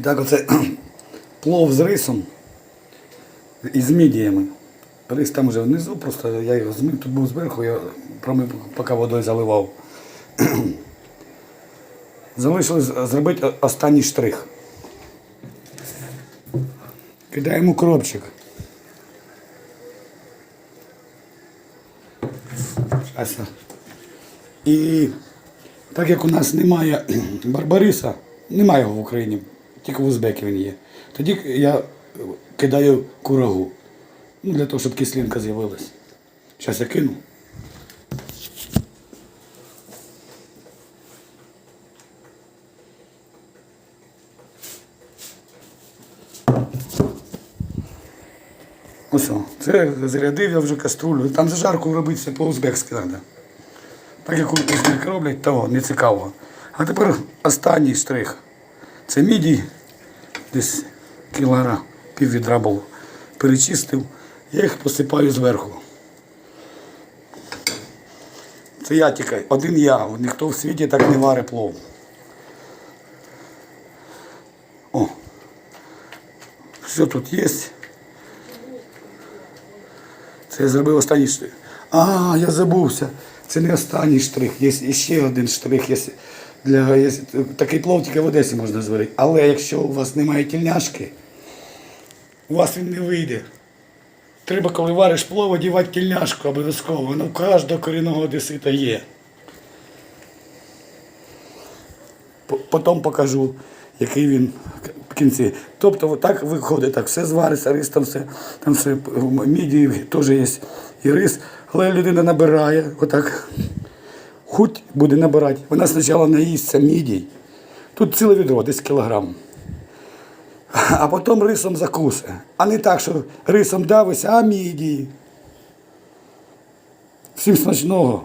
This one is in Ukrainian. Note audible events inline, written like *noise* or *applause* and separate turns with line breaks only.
І так оце *clears throat* плов з рисом і з мідіями. Рис там вже внизу, просто я його змив, тут був зверху, я промив, поки водою заливав. *clears throat* Залишилось зробити останній штрих. Кидаємо укропчик. Щас. І так як у нас немає *clears throat* барбариса, немає його в Україні, тільки в Узбекі він є. Тоді я кидаю курагу. Ну, для того, щоб кислинка з'явилась. Зараз я кину. Ось, це зарядив я вже каструлю. Там зажарку робити все по-узбекськи треба. Так як узбек роблять, того не цікаво. А тепер останній штрих. Це мідій, десь кілограм, пів відра було. Перечистив, я їх посипаю зверху. Це я тільки, один я, ніхто в світі так не варить плов. О, все тут є. Це я зробив останній штрих. А, я забувся. Це не останній штрих, є ще один штрих. Є для, такий плов тільки в Одесі можна зварити. Але якщо у вас немає тільняшки, у вас він не вийде. Треба, коли вариш плов, одівати тільняшку обов'язково. Воно в кожного корінного одесита є. Потім покажу, який він в кінці. Тобто так виходить, так все звариться, рис там все, там все мідії теж є і рис. Але людина набирає, отак, хуть буде набирати. Вона спочатку наїсться мідій. Тут ціле відро, десь кілограм. А потім рисом закуси. А не так, що рисом давиться, а мідії. Всім смачного.